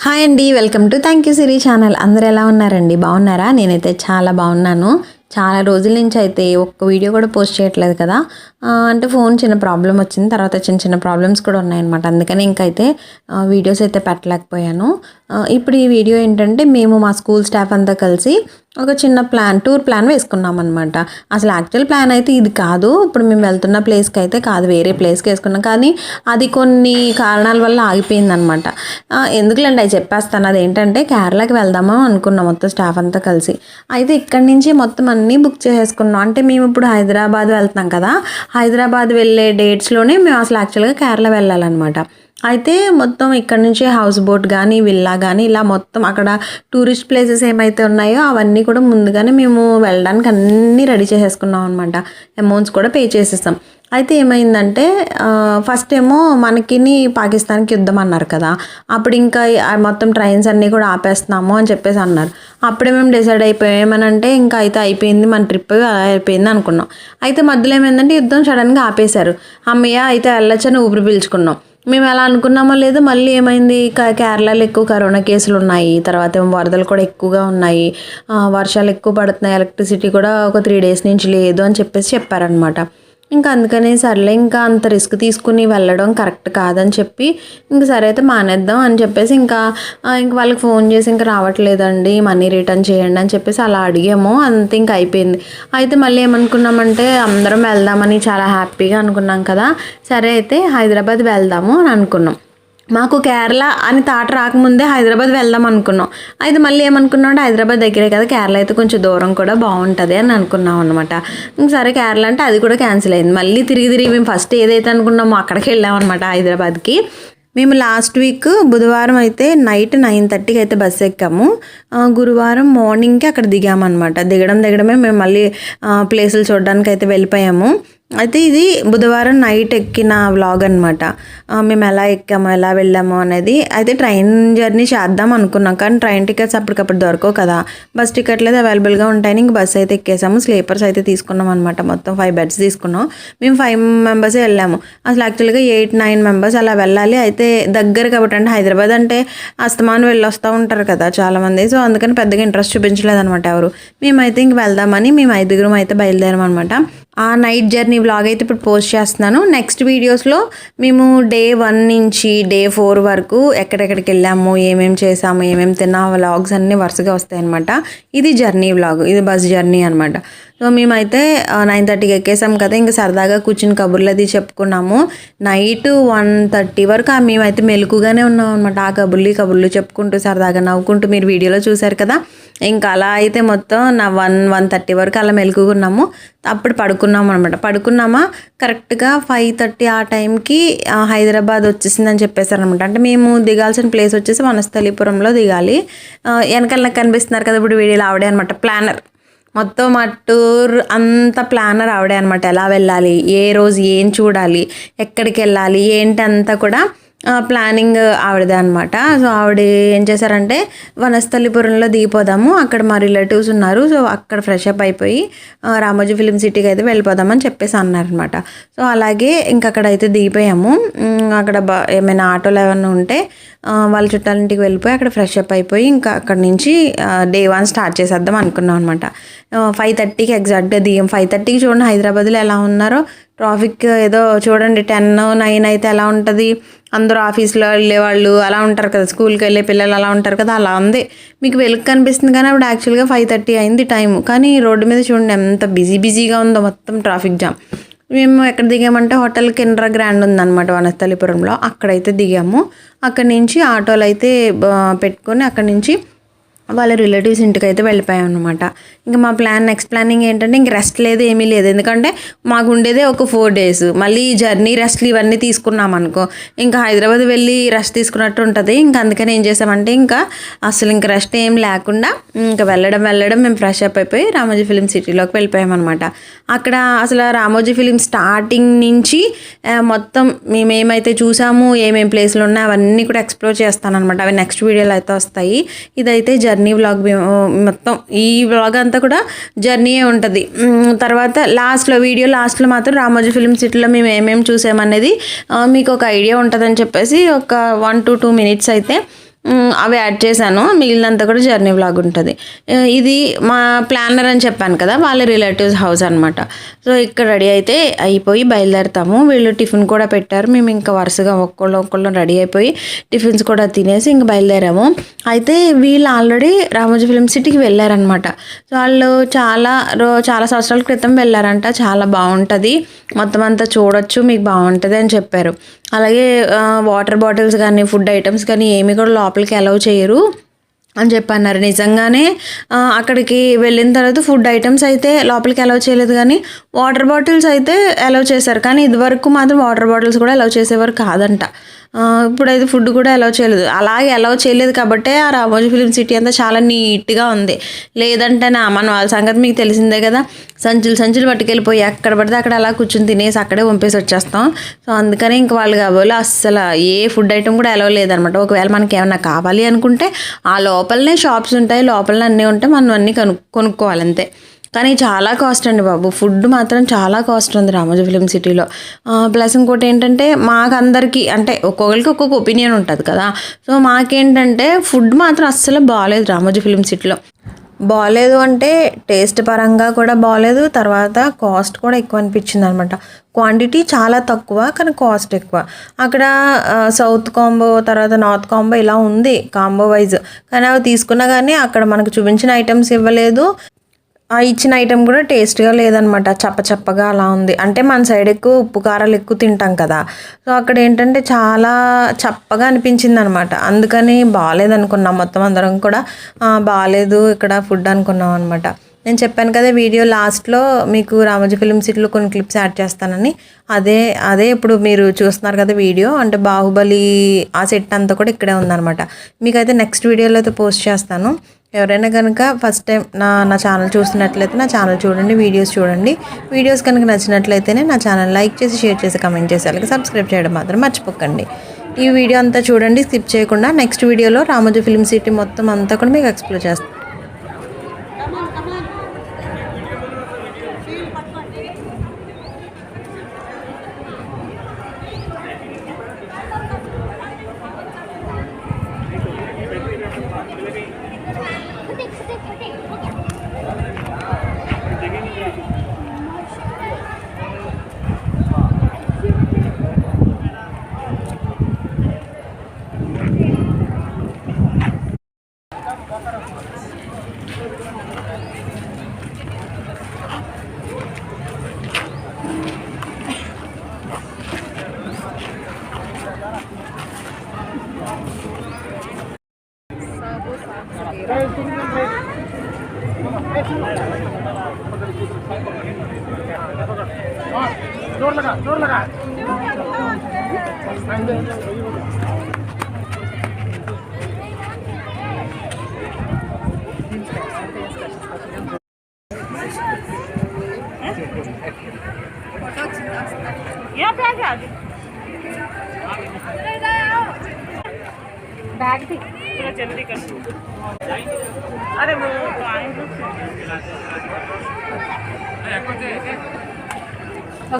Hi అండి welcome to thank you Siri channel. అందరు ఎలా ఉన్నారండి? బాగున్నారా? నేనైతే చాలా బాగున్నాను. చాలా రోజుల నుంచి అయితే ఒక్క వీడియో కూడా పోస్ట్ చేయట్లేదు కదా. అంటే ఫోన్ చిన్న ప్రాబ్లం వచ్చింది తర్వాత చిన్న చిన్న ప్రాబ్లమ్స్ కూడా ఉన్నాయన్నమాట. అందుకని ఇంకైతే వీడియోస్ అయితే పెట్టలేకపోయాను. ఇప్పుడు ఈ వీడియో ఏంటంటే మేము మా స్కూల్ స్టాఫ్ అంతా కలిసి ఒక చిన్న ప్లాన్ టూర్ ప్లాన్ వేసుకున్నాం అనమాట అసలు యాక్చువల్ ప్లాన్ అయితే ఇది కాదు. ఇప్పుడు మేము వెళ్తున్న ప్లేస్కి అయితే కాదు వేరే ప్లేస్కి వేసుకున్నాం. కానీ అది కొన్ని కారణాల వల్ల ఆగిపోయింది అనమాట ఎందుకులేండి అవి చెప్పేస్తాను. అది ఏంటంటే కేరళకి వెళ్దామా అనుకున్నాం మొత్తం స్టాఫ్ అంతా కలిసి. అయితే ఇక్కడి నుంచి మొత్తం అన్నీ బుక్ చేసేసుకున్నాం. అంటే మేము ఇప్పుడు హైదరాబాద్ వెళ్తున్నాం కదా. హైదరాబాద్ వెళ్ళే డేట్స్లోనే మేము అసలు యాక్చువల్గా కేరళ వెళ్ళాలన్నమాట. అయితే మొత్తం ఇక్కడ నుంచి హౌస్ బోట్ కానీ విల్లా కానీ ఇలా మొత్తం అక్కడ టూరిస్ట్ ప్లేసెస్ ఏమైతే ఉన్నాయో అవన్నీ కూడా ముందుగానే మేము వెళ్ళడానికి అన్నీ రెడీ చేసేసుకున్నాం అనమాట అమౌంట్స్ కూడా పే చేసేస్తాం. అయితే ఏమైందంటే ఫస్ట్ ఏమో మనకిని పాకిస్తాన్కి యుద్ధం అన్నారు కదా. అప్పుడు ఇంకా మొత్తం ట్రైన్స్ అన్నీ కూడా ఆపేస్తున్నాము అని చెప్పేసి అన్నారు. అప్పుడే మేము డిసైడ్ అయిపోయాం. ఏమనంటే ఇంకా అయితే అయిపోయింది మన ట్రిప్ అయిపోయింది అనుకున్నాం. అయితే మధ్యలో ఏమైందంటే యుద్ధం సడన్గా ఆపేశారు. అమ్మయ్య అయితే వెళ్ళొచ్చని ఊపిరి పీల్చుకున్నాం. మేము ఎలా అనుకున్నామో లేదు మళ్ళీ ఏమైంది? కేరళలో ఎక్కువ కరోనా కేసులు ఉన్నాయి. తర్వాత ఏమో వరదలు కూడా ఎక్కువగా ఉన్నాయి. వర్షాలు ఎక్కువ పడుతున్నాయి. ఎలక్ట్రిసిటీ కూడా ఒక త్రీ డేస్ నుంచి లేదు అని చెప్పేసి చెప్పారనమాట ఇంకా అందుకనే సర్లే ఇంకా అంత రిస్క్ తీసుకుని వెళ్ళడం కరెక్ట్ కాదని చెప్పి ఇంక సరే అయితే మానేద్దాం అని చెప్పేసి ఇంకా ఇంక వాళ్ళకి ఫోన్ చేసి ఇంకా రావట్లేదండి మనీ రిటర్న్ చేయండి అని చెప్పేసి అలా అడిగాము. అంత ఇంకా అయిపోయింది. అయితే మళ్ళీ ఏమనుకున్నామంటే అందరం వెళ్దామని చాలా హ్యాపీగా అనుకున్నాం కదా. సరే అయితే హైదరాబాద్ వెళ్దాము అని అనుకున్నాం. మాకు కేరళ అని తాట రాకముందే హైదరాబాద్ వెళ్దాం అనుకున్నాం. అయితే మళ్ళీ ఏమనుకున్నాం అంటే హైదరాబాద్ దగ్గరే కదా కేరళ అయితే కొంచెం దూరం కూడా బాగుంటుంది అని అనుకున్నాం అనమాట ఇంక సరే కేరళ అంటే అది కూడా క్యాన్సిల్ అయింది. మళ్ళీ తిరిగి తిరిగి మేము ఫస్ట్ ఏదైతే అనుకున్నామో అక్కడికి వెళ్ళాం అనమాట హైదరాబాద్కి. మేము లాస్ట్ వీక్ బుధవారం అయితే నైట్ నైన్ థర్టీకి అయితే బస్ ఎక్కాము. గురువారం మార్నింగ్కి అక్కడ దిగామన్నమాట. దిగడం దిగడమే మేము మళ్ళీ ప్లేసులు చూడడానికి అయితే వెళ్ళిపోయాము. అయితే ఇది బుధవారం నైట్ ఎక్కిన వ్లాగ్ అనమాట మేము ఎలా ఎక్కాము ఎలా వెళ్ళాము అనేది అయితే ట్రైన్ జర్నీ చేద్దాం అనుకున్నాం. కానీ ట్రైన్ టికెట్స్ అప్పటికప్పుడు దొరకవు కదా. బస్ టికెట్లు అయితే అవైలబుల్గా ఉంటాయని ఇంక బస్ అయితే ఎక్కేసాము. స్లీపర్స్ అయితే తీసుకున్నాం అనమాట మొత్తం ఫైవ్ బెడ్స్ తీసుకున్నాం. మేము ఫైవ్ మెంబర్స్ వెళ్ళాము. అసలు యాక్చువల్గా ఎయిట్ నైన్ మెంబర్స్ అలా వెళ్ళాలి. అయితే దగ్గర కాబట్టి అంటే హైదరాబాద్ అంటే అస్తమానం వెళ్ళి వస్తూ ఉంటారు కదా చాలామంది. సో అందుకని పెద్దగా ఇంట్రెస్ట్ చూపించలేదు అనమాట ఎవరు. మేమైతే ఇంక వెళ్దామని మేము ఐదుగురం అయితే బయలుదేరాం అనమాట ఆ నైట్ జర్నీ వ్లాగ్ అయితే ఇప్పుడు పోస్ట్ చేస్తున్నాను. నెక్స్ట్ వీడియోస్లో మేము డే వన్ నుంచి డే ఫోర్ వరకు ఎక్కడెక్కడికి వెళ్ళాము ఏమేమి చేసాము ఏమేమి తిన్నాము వ్లాగ్స్ అన్నీ వరుసగా వస్తాయనమాట ఇది జర్నీ వ్లాగ్ ఇది బస్ జర్నీ అనమాట సో మేమైతే నైన్ థర్టీకి ఎక్కేసాం కదా ఇంకా సరదాగా కూర్చుని కబుర్లు అది చెప్పుకున్నాము. నైట్ వన్ థర్టీ వరకు మేమైతే మెలకుగానే ఉన్నాం అనమాట ఆ కబుర్లు కబుర్లు చెప్పుకుంటూ సరదాగా నవ్వుకుంటూ మీరు వీడియోలో చూశారు కదా. ఇంకా అలా అయితే మొత్తం నా వన్ వన్ థర్టీ వరకు అలా మెలుకున్నాము అప్పుడు పడుకున్నాము అనమాట పడుకున్నామా కరెక్ట్గా ఫైవ్ థర్టీ ఆ టైంకి హైదరాబాద్ వచ్చేసిందని చెప్పేశారనమాట అంటే మేము దిగాల్సిన ప్లేస్ వచ్చేసి వనస్థలీపురంలో దిగాలి. వెనకాల నాకు కనిపిస్తున్నారు కదా ఇప్పుడు వీడియోలో ఆవిడే అనమాట ప్లానర్. మొత్తం ఆ టూర్ అంత ప్లానర్ ఆవిడే అనమాట ఎలా వెళ్ళాలి? ఏ రోజు ఏం చూడాలి? ఎక్కడికి వెళ్ళాలి? ఏంటి అంతా కూడా ప్లానింగ్ ఆవిడదే అనమాట సో ఆవిడ ఏం చేశారంటే వనస్థలిపురంలో దిగిపోదాము అక్కడ మా రిలేటివ్స్ ఉన్నారు సో అక్కడ ఫ్రెష్ అప్ అయిపోయి రామోజీ ఫిలిం సిటీకి అయితే వెళ్ళిపోదామని చెప్పేసి అన్నారనమాట సో అలాగే ఇంక అక్కడ అయితే దిగిపోయాము అక్కడ బా ఏమైనా ఆటోలు ఏమైనా ఉంటే వాళ్ళ చుట్టాలింటికి వెళ్ళిపోయి అక్కడ ఫ్రెష్ అప్ అయిపోయి ఇంకా అక్కడ నుంచి డే వన్ స్టార్ట్ చేసేద్దాం అనుకున్నాం అనమాట ఫైవ్ థర్టీకి ఎగ్జాక్ట్గా దిగాం. ఫైవ్ థర్టీకి చూడండి హైదరాబాద్లో ఎలా ఉన్నారో ట్రాఫిక్ ఏదో చూడండి టెన్ నైన్ అయితే ఎలా ఉంటుంది అందరూ ఆఫీస్లో వెళ్ళేవాళ్ళు అలా ఉంటారు కదా స్కూల్కి వెళ్ళే పిల్లలు అలా ఉంటారు కదా అలా ఉంది. మీకు వెలుగు కనిపిస్తుంది కానీ అప్పుడు యాక్చువల్గా ఫైవ్ థర్టీ అయింది టైం కానీ రోడ్డు మీద చూడండి ఎంత బిజీ బిజీగా ఉందో మొత్తం ట్రాఫిక్ జామ్ మేము ఎక్కడ దిగామంటే హోటల్ కెనరా గ్రాండ్ ఉందన్నమాట వనస్థలిపురంలో. అక్కడైతే దిగాము. అక్కడి నుంచి ఆటోలు అయితే పెట్టుకొని అక్కడి నుంచి వాళ్ళ రిలేటివ్స్ ఇంటికి అయితే వెళ్ళిపోయాం అనమాట ఇంకా మా ప్లాన్ నెక్స్ట్ ప్లానింగ్ ఏంటంటే ఇంక రెస్ట్ లేదు ఏమీ లేదు. ఎందుకంటే మాకు ఉండేదే ఒక ఫోర్ డేస్ మళ్ళీ జర్నీ రెస్ట్లు ఇవన్నీ తీసుకున్నాం అనుకో. ఇంకా హైదరాబాద్ వెళ్ళి రెస్ట్ తీసుకున్నట్టు ఉంటుంది. ఇంకా అందుకని ఏం చేసామంటే ఇంకా అసలు ఇంక రెస్ట్ ఏం లేకుండా ఇంకా వెళ్ళడం వెళ్ళడం మేము ఫ్రెష్ అప్ అయిపోయి రామోజీ ఫిలిం సిటీలోకి వెళ్ళిపోయాం అనమాట అక్కడ అసలు రామోజీ ఫిలిం స్టార్టింగ్ నుంచి మొత్తం మేము ఏమైతే చూసాము ఏమేం ప్లేస్లు ఉన్నాయో అవన్నీ కూడా ఎక్స్ప్లోర్ చేస్తాను అనమాట అవి నెక్స్ట్ వీడియోలో అయితే వస్తాయి. ఇదైతే జర్నీ వ్లాగ్ మొత్తం ఈ వ్లాగ్ అంతా కూడా జర్నీయే ఉంటుంది. తర్వాత లాస్ట్లో వీడియో లాస్ట్లో మాత్రం రామోజీ ఫిలిం సిటీలో మేము ఏమేమి చూసామనేది మీకు ఒక ఐడియా ఉంటుందని చెప్పేసి ఒక వన్ టు టూ మినిట్స్ అయితే అవి యాడ్ చేశాను. మిగిలినంత కూడా జర్నీ వ్లాగ్ ఉంటుంది. ఇది మా ప్లానర్ అని చెప్పాను కదా వాళ్ళ రిలేటివ్స్ హౌస్ అనమాట సో ఇక్కడ రెడీ అయితే అయిపోయి బయలుదేరుతాము. వీళ్ళు టిఫిన్ కూడా పెట్టారు. మేము ఇంకా వరుసగా ఒక్కళ్ళు ఒక్కళ్ళు రెడీ అయిపోయి టిఫిన్స్ కూడా తినేసి ఇంకా బయలుదేరాము. అయితే వీళ్ళు ఆల్రెడీ రామోజీ ఫిలిం సిటీకి వెళ్ళారనమాట సో వాళ్ళు చాలా రో చాలా సంవత్సరాల క్రితం వెళ్ళారంట. చాలా బాగుంటుంది. మొత్తం అంతా చూడొచ్చు మీకు బాగుంటుంది అని చెప్పారు. అలాగే వాటర్ బాటిల్స్ కానీ ఫుడ్ ఐటమ్స్ కానీ ఏమి కూడా లోపల లోపలికి అలౌ చేయరు అని చెప్పి అన్నారు నిజంగానే అక్కడికి వెళ్ళిన తర్వాత ఫుడ్ ఐటమ్స్ అయితే లోపలికి అలౌ చేయలేదు కానీ వాటర్ బాటిల్స్ అయితే అలౌ చేశారు. కానీ ఇదివరకు మాత్రం వాటర్ బాటిల్స్ కూడా అలౌ చేసేవారు కాదంట. ఇప్పుడైతే ఫుడ్ కూడా అలౌ చేయలేదు. అలాగే అలౌ చేయలేదు కాబట్టే ఆ రామోజీ ఫిలిం సిటీ అంతా చాలా నీట్గా ఉంది. లేదంటే నా మన వాళ్ళ సంగతి మీకు తెలిసిందే కదా. సంచులు సంచులు పట్టుకెళ్ళిపోయి ఎక్కడ పడితే అక్కడ అలా కూర్చుని తినేసి అక్కడే పంపేసి వచ్చేస్తాం. సో అందుకని ఇంక వాళ్ళు కాబోలు అస్సలు ఏ ఫుడ్ ఐటమ్ కూడా అలౌ లేదనమాట. ఒకవేళ మనకి ఏమైనా కావాలి అనుకుంటే ఆ లోపలనే షాప్స్ ఉంటాయి. లోపలనే అన్నీ ఉంటే మనం అన్నీ కను కొనుక్కోవాలి అంతే. కానీ చాలా కాస్ట్ అండి బాబు. ఫుడ్ మాత్రం చాలా కాస్ట్ ఉంది రామోజీ ఫిలిం సిటీలో ప్లస్ ఇంకోటి ఏంటంటే మాకందరికీ అంటే ఒక్కొక్కరికి ఒక్కొక్క ఒపీనియన్ ఉంటుంది కదా. సో మాకేంటంటే ఫుడ్ మాత్రం అస్సలు బాగాలేదు రామోజీ ఫిలిం సిటీలో బాగాలేదు అంటే టేస్ట్ పరంగా కూడా బాగాలేదు తర్వాత కాస్ట్ కూడా ఎక్కువ అనిపించింది అనమాట క్వాంటిటీ చాలా తక్కువ కానీ కాస్ట్ ఎక్కువ. అక్కడ సౌత్ కాంబో తర్వాత నార్త్ కాంబో ఇలా ఉంది కాంబో వైజ్ కానీ అవి తీసుకున్నా కానీ అక్కడ మనకు చూపించిన ఐటమ్స్ ఇవ్వలేదు. ఆ ఇచ్చిన ఐటెం కూడా టేస్ట్గా లేదనమాట. చప్ప చప్పగా అలా ఉంది. అంటే మన సైడ్ ఎక్కువ ఉప్పు కారాలు ఎక్కువ తింటాం కదా. సో అక్కడ ఏంటంటే చాలా చప్పగా అనిపించింది అనమాట అందుకని బాగాలేదు అనుకున్నాం. మొత్తం అందరం కూడా బాగాలేదు ఇక్కడ ఫుడ్ అనుకున్నాం అనమాట. నేను చెప్పాను కదా వీడియో లాస్ట్లో మీకు రామోజీ ఫిలిం సిటీలో కొన్ని క్లిప్స్ యాడ్ చేస్తానని. అదే అదే ఇప్పుడు మీరు చూస్తున్నారు కదా వీడియో. అంటే బాహుబలి ఆ సెట్ అంతా కూడా ఇక్కడే ఉందన్నమాట మీకైతే నెక్స్ట్ వీడియోలో అయితే పోస్ట్ చేస్తాను. ఎవరైనా కనుక ఫస్ట్ టైం నా నా ఛానల్ చూస్తున్నట్లయితే నా ఛానల్ చూడండి వీడియోస్ చూడండి. వీడియోస్ కనుక నచ్చినట్లయితేనే నా ఛానల్ లైక్ చేసి షేర్ చేసి కమెంట్ చేసి అలాగే సబ్స్క్రైబ్ చేయడం మాత్రం మర్చిపోకండి. ఈ వీడియో అంతా చూడండి స్కిప్ చేయకుండా నెక్స్ట్ వీడియోలో రామోజీ ఫిల్మ్ సిటీ మొత్తం అంతా కూడా మీకు ఎక్స్ప్లోర్ చేస్తాను Okay, look ज़ोर लगा ज़ोर लगा। यहाँ पे आगे आगे। बैग दिख जल्दी कर अरे वो